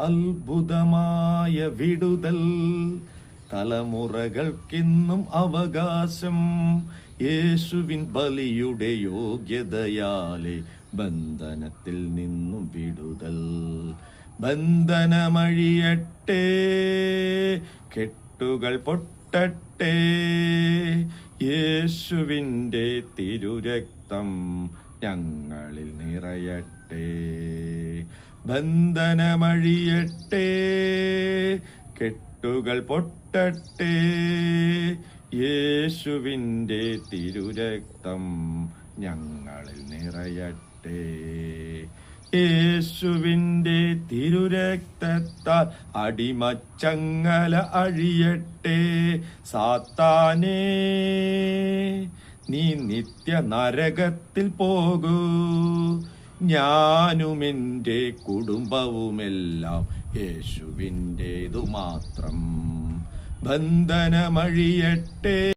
അത്ഭുതമായ വിടുതൽ. തലമുറകൾക്കിന്നും അവകാശം. യേശുവിൻ ബലിയുടെ യോഗ്യതയാലെ ബന്ധനത്തിൽ നിന്നും വിടുതൽ. ബന്ധനമഴിയട്ടെ കെട്ടുകൾ പൊട്ടട്ടെ. യേശുവിന്റെ തിരുരക്തം ഞങ്ങളിൽ നിറയട്ടെ. ബന്ധനമഴിയട്ടെ കെട്ടുകൾ പൊട്ടട്ടെ. യേശുവിന്റെ തിരുരക്തം ഞങ്ങളിൽ നിറയട്ടെ. യേശുവിന്റെ തിരുരക്തത്താൽ അടിമച്ചങ്ങല അഴിയട്ടെ. സാത്താനേ നീ നിത്യ നരകത്തിൽ പോകൂ. ഞാനും എന്റെ കുടുംബവുമെല്ലാം യേശുവിന്റേതു മാത്രം ബന്ധനമഴിയട്ടെ.